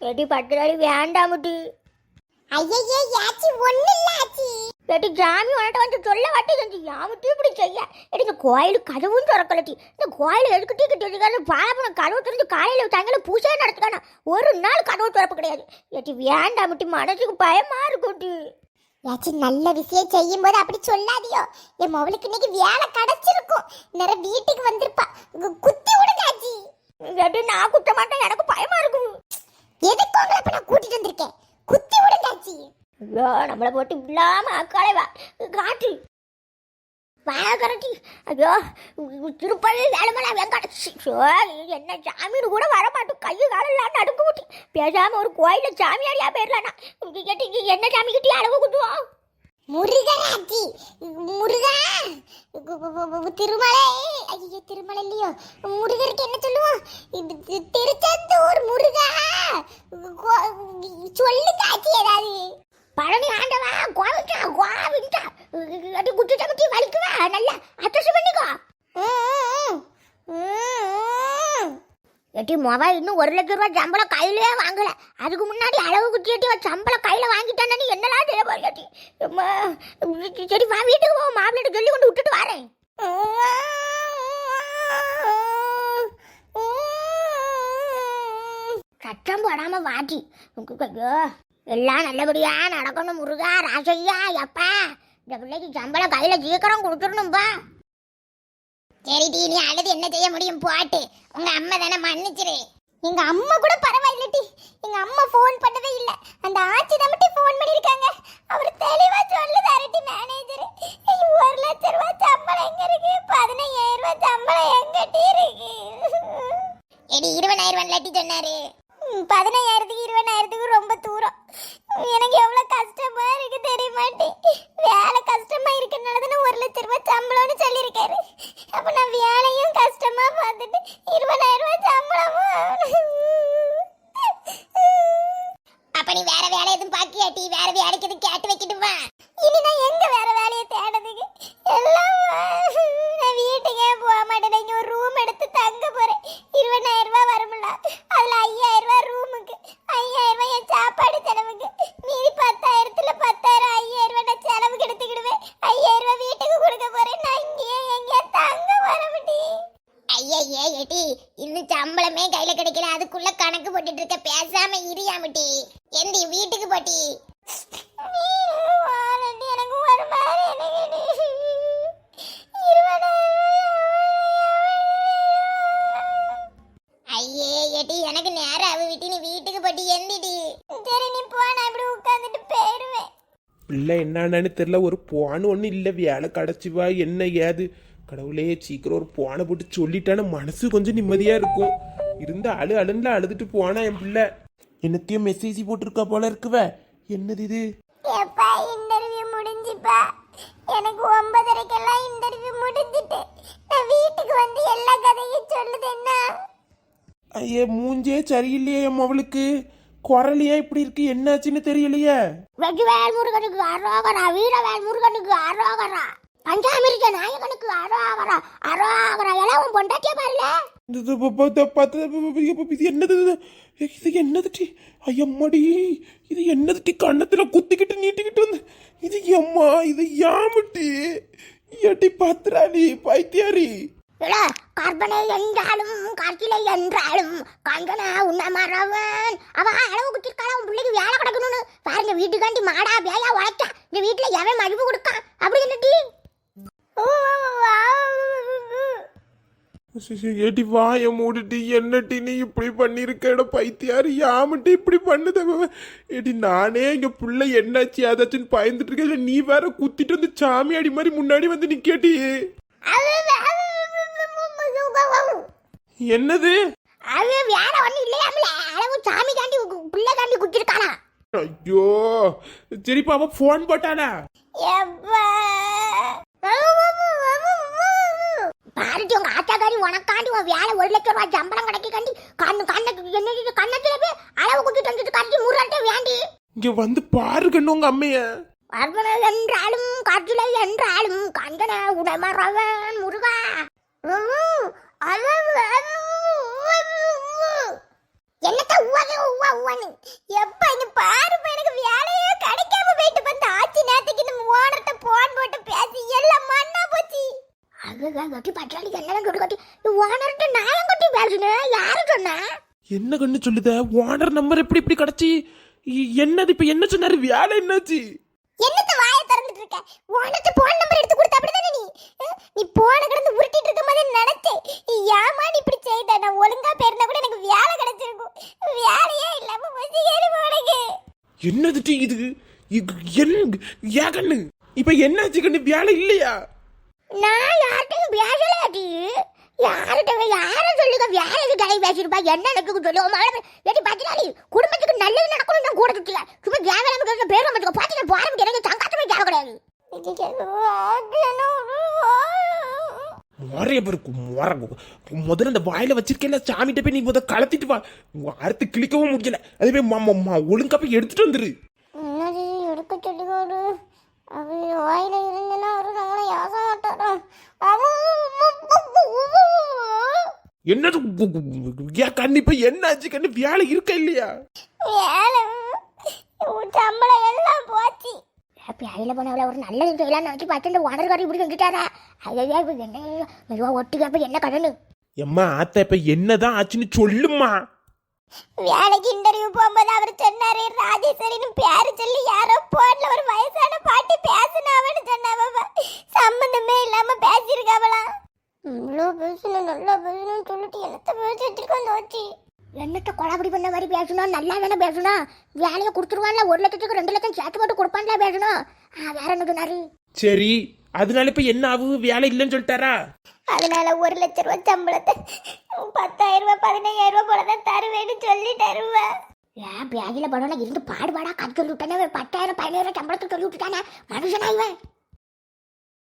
Eddy பத்து நாள் வேண்டாமுட்டி ஐயையே யாச்சி ஒண்ணு இல்ல ஆச்சி எடி ஜாமி உன்கிட்ட வந்து சொல்ல வாட்டி செஞ்சு யாமுட்டி இப்படி செய்ய? எடி இந்த கோயில் கதவும் திறக்கலட்டி இந்த கோயில் எதுக்கிட்டே கிட்டி பாலப்பணம் கதவு திறந்து காலையில் சாயங்காலம் பூஜையே நடத்துக்கானா ஒரு நாள் கதவு திறப்பு கிடையாது. எடி வேண்டாமுட்டி மனசுக்கு பயமா இருக்குட்டி யாச்சி நல்ல விஷயம் செய்யும் போது அப்படி சொல்லாதியோ? என் மவளுக்கு இன்னைக்கு வேலை கிடைச்சிருக்கும். நேரம் வீட்டுக்கு வந்திருப்பா. குத்தி விடுங்க ஆச்சி எடி நான் குத்த மாட்டேன். எனக்கு பயமா இருக்கும் எதுக்கு உங்களை இப்ப நான் கூட்டிட்டு வந்திருக்கேன் குத்தி விடுங்க ஐயோ நம்மளை போட்டு இல்லாம அக்காலை வா காட்டு வாழ கரட்டி ஐயோ திருப்பதி வேலைமலை வெங்காட்ட என்ன சாமின்னு கூட வர மாட்டோம் கையை காலெல்லாம் நடுக்கு விட்டு பேசாம ஒரு கோயில சாமியாரியா போயிடலாம்னா கேட்டு என்ன சாமி கிட்டே அளவு குத்துவோம் முருகன் முருகா திருமலை ஐயோ திருமலை இல்லையோ முருகருக்கு என்ன சொல்லுவோம் இது திருச்செந்தூர் முருகா. சொல்லு காட்சி ஏதாவது. பழனி ஆண்டவா கோவிட்டா கோவிட்டா அது குத்து சமத்தி வலிக்குவா நல்லா அத்தசு பண்ணிக்கோ. எட்டி மொபைல் இன்னும் ஒரு லட்ச ரூபா சம்பளம் கையிலே வாங்கல. அதுக்கு முன்னாடி அளவு குட்டிட்டு சம்பளம் கையில் வாங்கிட்டானே நீ என்னலாம் செய்ய போறியாட்டி அம்மா, சரி வா வீட்டுக்கு போ. மாப்பிள்ளை சொல்லி கொண்டு விட்டுட்டு வரேன். சத்தம் போடாம வாட்டி ஐயோ எல்லாம் நல்லபடியா நடக்கணும் முருகா ராசையா எப்பா இந்த பிள்ளைக்கு சம்பளம் கையில சீக்கிரம் கொடுத்துடணும்பா சரி டீ நீ அழுது என்ன செய்ய முடியும் போட்டு. உங்க அம்மா தானே மன்னிச்சிரு. எங்க அம்மா கூட பரவாயில்ல டி. எங்க அம்மா ஃபோன் பண்ணவே இல்ல. அந்த ஆச்சி தான் மட்டும் ஃபோன் பண்ணிருக்காங்க அவர் தெளிவா சொல்லுது அரட்டி மேனேஜர் ஒரு லட்சம் ரூபாய் சம்பளம் எங்க இருக்கு பதினையாயிரம் ரூபாய் சம்பளம் எங்க டி இருக்கு எடி இருபதாயிரம் லட்டி சொன்னாரு பதினையாயிரத்துக்கு இருபதாயிரத்துக்கு ரொம்ப தூரம் எனக்கு எவ்வளவு கஷ்டமா இருக்கு தெரிய மாட்டேன் வேலை கஷ்டமா இருக்கனால தானே ஒரு லட்சம் ரூபாய் சம்பளம்னு சொல்லியிருக்காரு அப்ப நான் வேலையும் கஷ்டமா பார்த்துட்டு இருபதாயிரம் ரூபாய் சம்பளமும் அப்ப நீ வேற வேலை எதுவும் பாக்கியாட்டி வேற வேலைக்கு எதுவும் கேட்டு வைக்கிட்டு வா இனி நான் எங்க ஐயா எடி இன்னும் சம்பளமே கையில கிடைக்கல. அதுக்குள்ள கணக்கு போட்டுட்டு இருக்க பேசாம இரியாமட்டி எந்தி வீட்டுக்கு போட்டி? எனக்கு ஐயே எடி எனக்கு நேரம் அவ விட்டு நீ வீட்டுக்கு போட்டி எந்திடி சரி நீ போ நான் இப்படி உட்காந்துட்டு போயிடுவேன் பிள்ளை என்னன்னு தெரில ஒரு போன ஒன்றும் இல்லை வேலை கிடச்சிவா என்ன ஏது? கடவுளே சீக்கிரம் ஒரு போனை போட்டு சொல்லிட்டான மனசு கொஞ்சம் நிம்மதியாக இருக்கும். இருந்த அழு அழுந்துல அழுதுட்டு போனா என் பிள்ளை. என்னத்தையும் மெசேஜ் போட்டிருக்கா போல இருக்குவ. என்னது இது? எப்பா இன்டர்வியூ முடிஞ்சுப்பா. எனக்கு ஒன்பதரைக்கெல்லாம் இன்டர்வியூ முடிஞ்சிட்டு. நான் வீட்டுக்கு வந்து எல்லா கதையும் சொல்லுது என்ன ஐயே மூஞ்சே சரியில்லையே என் அவளுக்கு. குரலையே இப்படி இருக்கு? என்னாச்சுன்னு தெரியலையே. வெற்றிவேல் முருகனுக்கு அரோகரா வீரவேல் முருகனுக்கு அரோகரா. பஞ்சாமிரிக்க நாயகனுக்கு அரோகரா அரோகரா எல்லாம் உன் பொண்டாட்டியே பாருல. இது என்னது இது? இது என்னது டி? ஐயம்மாடி இது என்னது டி? கண்ணத்துல குத்திக்கிட்டு நீட்டிக்கிட்டு வந்து இது எம்மா இது யாமுட்டி ஏட்டி பத்திராடி பைத்தியாரி. கற்பனை என்றாலும் காற்றிலை என்றாலும் கங்கன உன்ன மறவன். அவ அளவு குத்திருக்காளா உன் பிள்ளைக்கு வேலை கிடக்கணும்னு. பாருங்க வீட்டுக்காண்டி மாடா பேயா உழைக்க இந்த வீட்டுல எவன் மதிப்பு கொடுக்கான்? அப்படி என்னட்டி ஏட்டி வாய மூடிட்டி என்னட்டி நீ இப்படி பண்ணிருக்கட பைத்தியாரு யாமட்டி இப்படி பண்ணுத? ஏடி நானே எங்க புள்ள என்னாச்சு? அதாச்சுன்னு பயந்துட்டு இருக்கேன் நீ வேற குத்திட்டு வந்து சாமி அடி மாதிரி முன்னாடி வந்து நிக்கேட்டி என்னது? அது வேலை ஒண்ணு இல்லையாமல அளவு சாமி காண்டி பிள்ளை காண்டி குத்திருக்காளா ஐயோ சரிப்பா அவ போன் போட்டானா? பாருட்டி உங்க ஆத்தாக்காரி உனக்காண்டி உன் வேலை ஒரு லட்சம் ரூபாய் சம்பளம் கிடைக்க காண்டி கண்ணு கண்ணு என்ன கண்ணத்துல போய் அளவு குத்திட்டு வந்துட்டு கட்டி முறாட்டே வேண்டி. இங்க வந்து பாரு கண்ணு உங்க அம்மைய. என்றாலும் காற்றிலை என்றாலும் கந்தன உடமரவன் முருகா உம், அளவு, அளவு, என்னத்த உவாக உவா உவான்னு எப்ப இங்க பாரு இப்ப எனக்கு வேலையே கிடைக்காம போயிட்டு வந்து ஆச்சி நேரத்துக்கு இந்த ஓனர்ட்ட போன் போட்டு பேசி எல்லாம் மண்ணா போச்சு அங்க கட்டி பட்டாளி என்ன கட்டி கட்டி ஓனர்கிட்ட நான் கட்டி பேசுனேன் யாரு சொன்னா? என்ன கண்ணு சொல்லுத? ஓனர் நம்பர் எப்படி இப்படி கிடைச்சி? என்னது இப்ப என்ன சொன்னாரு? வேலை என்னாச்சு? என்னத்த வாயை திறந்துட்டு இருக்க? ஓனர்ட்ட போன் நம்பர் எடுத்து கொடுத்த அப்படிதானே நீ? நீ போன கிடந்து உருட்டிட்டு இருக்க மாதிரி நினைச்சேன் ஏமா நீ இப்படி செய்த? நான் ஒழுங்கா பேருந்தா கூட எனக்கு வேலை கிடைச்சிருக்கும். வேலையே இல்லாம போச்சு ஏறி போனக்கு என்னது இது? இது என்ன ஏன் கண்ணு? இப்ப என்னாச்சு கண்ணு? வேலை இல்லையா? நான் யார்கிட்டயும் பேசலாட்டி யார்கிட்ட யார சொல்லுங்க? வேற எது கடை பேசிருப்பா என்ன நடக்குது சொல்லி. உன் ஏடி பத்திராளி குடும்பத்துக்கு நல்லது நடக்கணும் நான் கூட சுத்தில சும்மா தேவையில்லாம பேர் வச்சுக்கோ பாத்தீங்க போறதுக்கு எனக்கு சங்காத்தமே தேவை கிடையாது. முறைய பிறகு முறை முதல்ல அந்த வாயில வச்சிருக்கேன் சாமிகிட்ட போய் நீ முதல் கலத்திட்டு வா. அறுத்து கிளிக்கவும் முடியல. அதே போய் ஒழுங்கா போய் எடுத்துட்டு வந்துரு என்னது எடுக்க சொல்லுவாரு அது வாயில இருந்துன்னா அவரு நம்மளை யாச மாட்டாரா என்னது ஏன் கண்ணு இப்ப என்னாச்சு கண்ணு வேலை இருக்கா இல்லையா? சம்பளம் எல்லாம் போச்சு. ஹாப்பி ஐல போனவள ஒரு நல்லது செய்யலாம் நினைச்சு பார்த்து இந்த உணர்காரி இப்படி செஞ்சுட்டாரா ஐயா இப்ப என்ன மெதுவா ஒட்டுக்க என்ன கடனு எம்மா ஆத்தா இப்ப என்னதான் ஆச்சுன்னு சொல்லுமா வேலைக்கு இன்டர்வியூ போகும்போது அவர் சொன்னாரு ராஜேஸ்வரின்னு பேரு சொல்லி யாரோ போன்ல ஒரு வயசான பாட்டி பேசினாவன்னு சொன்னாவ. சம்பந்தமே இல்லாம பேசியிருக்காவலாம் இவ்வளோ பேசணும் நல்லா பேசணும்னு சொல்லிட்டு என்னத்த பேசி தோச்சி என்னத்த கொலாபடி பண்ண மாதிரி பேசணும் நல்லா தானே பேசணும் வேலையை கொடுத்துருவான்ல ஒரு லட்சத்துக்கு ரெண்டு லட்சம் சேர்த்து போட்டு கொடுப்பான்ல பேசணும் வேற என்ன சொன்னாரு? சரி அதனால இப்ப என்ன ஆகு வேலை இல்லைன்னு சொல்லிட்டாரா? அதனால ஒரு லட்ச ரூபாய் சம்பளத்தை பத்தாயிரம் ரூபாய் பதினையாயிரம் ரூபாய் போலதான் தருவேன்னு சொல்லி தருவேன் ஏன் பேஜில் படம் இருந்து பாடுபாடா? சொல்லி விட்டானே பத்தாயிரம் பதினாயிரம் சம்பளத்துக்கு சொல்லி விட்டுட்டானே மனுஷனா இவன்.